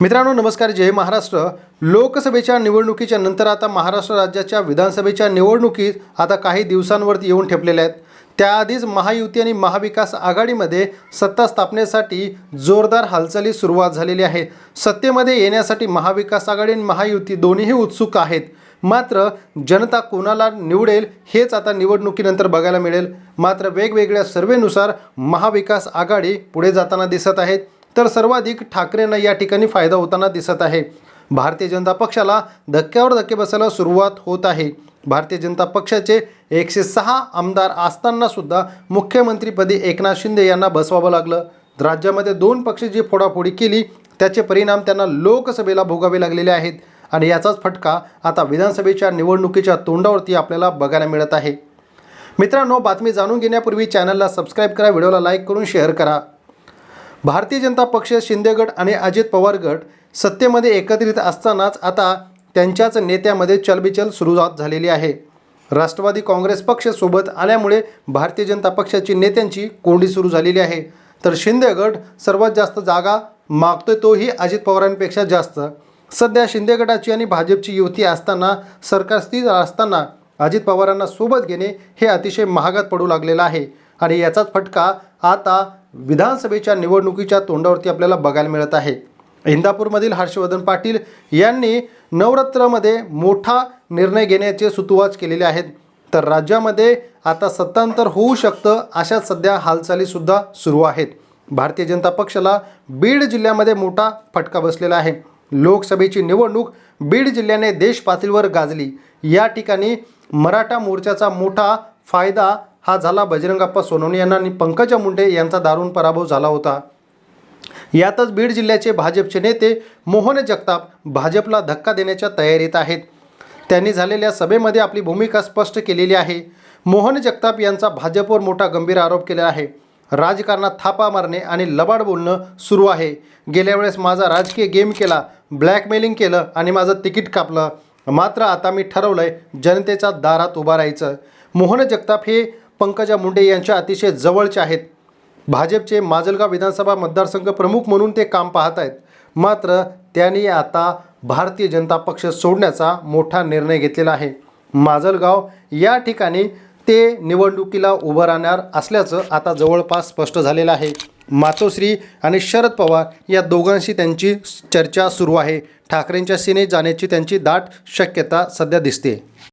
मित्रांनो नमस्कार. जय महाराष्ट्र. लोकसभेच्या निवडणुकीच्या नंतर आता महाराष्ट्र राज्याच्या विधानसभेच्या निवडणुकीत आता काही दिवसांवरती येऊन ठेपलेल्या आहेत. त्याआधीच महायुती आणि महाविकास आघाडीमध्ये सत्ता स्थापनेसाठी जोरदार हालचाली सुरुवात झालेली आहे. सत्तेमध्ये येण्यासाठी महाविकास आघाडी आणि महायुती दोन्हीही उत्सुक आहेत. मात्र जनता कोणाला निवडेल हेच आता निवडणुकीनंतर बघायला मिळेल. मात्र वेगवेगळ्या सर्वेनुसार महाविकास आघाडी पुढे जाताना दिसत आहेत. तर सर्वाधिक ठाकरेंना या ठिकाणी फायदा होताना दिसत आहे. भारतीय जनता पक्षाला धक्क्यावर धक्के बसायला सुरुवात होत आहे. भारतीय जनता पक्षाचे एकशे सहा आमदार असताना सुद्धा मुख्यमंत्रीपदी एकनाथ शिंदे यांना बसवावं लागलं. राज्यामध्ये दोन पक्ष जी फोडाफोडी केली त्याचे परिणाम त्यांना लोकसभेला भोगावे लागलेले आहेत. आणि याचाच फटका आता विधानसभेच्या निवडणुकीच्या तोंडावरती आपल्याला बघायला मिळत आहे. मित्रांनो बातमी जाणून घेण्यापूर्वी चॅनलला सबस्क्राईब करा व्हिडिओला लाईक करून शेअर करा. भारतीय जनता पक्ष शिंदे गट आणि अजित पवार गट सत्तेमध्ये एकत्रित असतानाच आता त्यांच्याच नेत्यामध्ये चलबिचल सुरुवात झालेली आहे. राष्ट्रवादी काँग्रेस पक्ष सोबत आल्यामुळे भारतीय जनता पक्षाची नेत्यांची कोंडी सुरू झालेली आहे. तर शिंदे गट सर्वात जास्त जागा मागतोय तोही अजित पवारांपेक्षा जास्त. सध्या शिंदे गटाची आणि भाजपची युती असताना सरकार स्थिर असताना अजित पवारांना सोबत घेणे हे अतिशय महागात पडू लागलेलं आहे. आणि याचाच फटका आता विधानसभेच्या निवडणुकीच्या तोंडावरती आपल्याला बघायला मिळत आहे. इंदापूरमधील हर्षवर्धन पाटील यांनी नवरात्रामध्ये मोठा निर्णय घेण्याचे सुतुवाच केलेले आहेत. तर राज्यामध्ये आता सत्तांतर होऊ शकतं अशा सध्या हालचालीसुद्धा सुरू आहेत. भारतीय जनता पक्षाला बीड जिल्ह्यामध्ये मोठा फटका बसलेला आहे. लोकसभेची निवडणूक बीड जिल्ह्याने देश पातळीवर गाजली. या ठिकाणी मराठा मोर्चाचा मोठा फायदा हा झाला बजरंगाप्पा सोनवणे यांना आणि पंकजा मुंडे यांचा दारुण पराभव झाला होता. यातच बीड जिल्ह्याचे भाजपचे नेते मोहन जगताप भाजपला धक्का देण्याच्या तयारीत आहेत. त्यांनी झालेल्या सभेमध्ये आपली भूमिका स्पष्ट केलेली आहे. मोहन जगताप यांचा भाजपवर मोठा गंभीर आरोप केला आहे. राजकारणात थापा मारणे आणि लबाड बोलणं सुरू आहे. गेल्या वेळेस माझा राजकीय गेम केला ब्लॅकमेलिंग केलं आणि माझं तिकीट कापलं. मात्र आता मी ठरवलं आहे जनतेच्या दारात उभा राहायचं. मोहन जगताप हे पंकजा मुंडे यांच्या अतिशय जवळचे आहेत. भाजपचे माजलगाव विधानसभा मतदारसंघ प्रमुख म्हणून ते काम पाहत आहेत. मात्र त्यांनी आता भारतीय जनता पक्ष सोडण्याचा मोठा निर्णय घेतलेला आहे. माजलगाव या ठिकाणी ते निवडणुकीला उभं राहणार असल्याचं आता जवळपास स्पष्ट झालेलं आहे. मातोश्री आणि शरद पवार या दोघांशी त्यांची चर्चा सुरू आहे. ठाकरेंच्या सीनेत जाण्याची त्यांची दाट शक्यता सध्या दिसते.